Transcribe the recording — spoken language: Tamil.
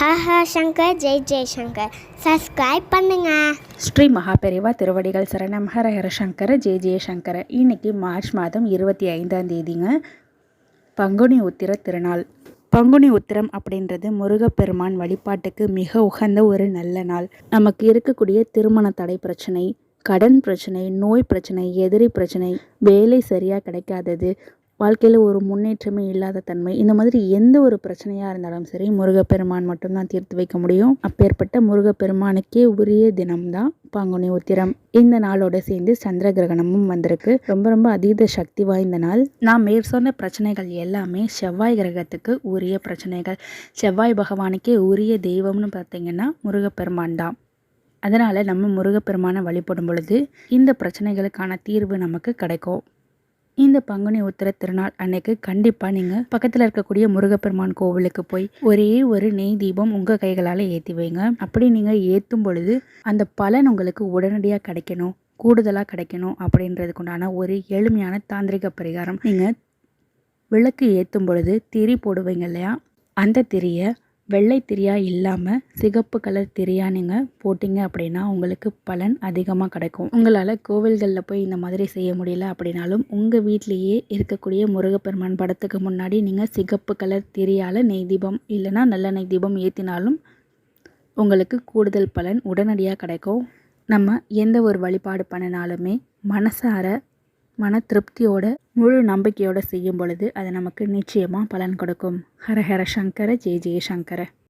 ஹஹா சங்கர். ஜெய் ஜெய்சங்கர் சப்ஸ்கிரைப் பண்ணுங்க. ஸ்ரீ மகாபெரிவா திருவடிகள் சரணம். ஹர ஹர சங்கர. ஜெய ஜெயசங்கர இன்னைக்கு மார்ச் மாதம் இருபத்தி ஐந்தாம் தேதிங்க. பங்குனி உத்திர திருநாள். பங்குனி உத்திரம் அப்படின்றது முருகப்பெருமான் வழிபாட்டுக்கு மிக உகந்த ஒரு நல்ல நாள். நமக்கு இருக்கக்கூடிய திருமண தடை பிரச்சனை கடன் பிரச்சனை நோய் பிரச்சனை எதிரி பிரச்சனை வேலை சரியாக கிடைக்காதது வாழ்க்கையில் ஒரு முன்னேற்றமே இல்லாத தன்மை. இந்த மாதிரி எந்த ஒரு பிரச்சனையாக இருந்தாலும் சரி முருகப்பெருமான் மட்டும்தான் தீர்த்து வைக்க முடியும். அப்பேற்பட்ட முருகப்பெருமானுக்கே உரிய தினம்தான் பாங்குனி உத்திரம். இந்த நாளோட சேர்ந்து சந்திர கிரகணமும் வந்திருக்கு. ரொம்ப ரொம்ப அதீத சக்தி வாய்ந்த நாள். நான் மேற்சொன்ன பிரச்சனைகள் எல்லாமே செவ்வாய் கிரகத்துக்கு உரிய பிரச்சனைகள். செவ்வாய் பகவானுக்கே உரிய தெய்வம்னு பார்த்தீங்கன்னா முருகப்பெருமான் தான். அதனால் நம்ம முருகப்பெருமானை வழிபடும் பொழுது இந்த பிரச்சனைகளுக்கான தீர்வு நமக்கு கிடைக்கும். இந்த பங்குனி உத்திர திருநாள் அன்னைக்கு கண்டிப்பாக நீங்கள் பக்கத்தில் இருக்கக்கூடிய முருகப்பெருமான் கோவிலுக்கு போய் ஒரே ஒரு நெய் தீபம் உங்கள் கைகளால் ஏற்றி வைங்க. அப்படி நீங்கள் ஏற்றும் பொழுது அந்த பலன் உங்களுக்கு உடனடியாக கிடைக்கணும் கூடுதலாக கிடைக்கணும் அப்படின்றதுக்குண்டான ஒரு எளிமையான தாந்திரிக பரிகாரம். நீங்கள் விளக்கு ஏற்றும் பொழுது திரி போடுவீங்க இல்லையா? அந்த திரியை வெள்ளை திரியா இல்லாமல் சிகப்பு கலர் திரியா நீங்கள் போட்டிங்க அப்படின்னா உங்களுக்கு பலன் அதிகமாக கிடைக்கும். உங்களால் கோவில்களில் போய் இந்த மாதிரி செய்ய முடியல அப்படின்னாலும் உங்கள் வீட்லேயே இருக்கக்கூடிய முருகப்பெருமான் படத்துக்கு முன்னாடி நீங்கள் சிகப்பு கலர் திரியால் நெய் தீபம் இல்லைன்னா நல்ல நெய் தீபம் ஏற்றினாலும் உங்களுக்கு கூடுதல் பலன் உடனடியாக கிடைக்கும். நம்ம எந்த ஒரு வழிபாடு பண்ணினாலுமே மனசார மன திருப்தியோட முழு நம்பிக்கையோடு செய்யும் பொழுது அது நமக்கு நிச்சயமாக பலன் கொடுக்கும். ஹர ஹர சங்கர ஜெய ஜெய சங்கர.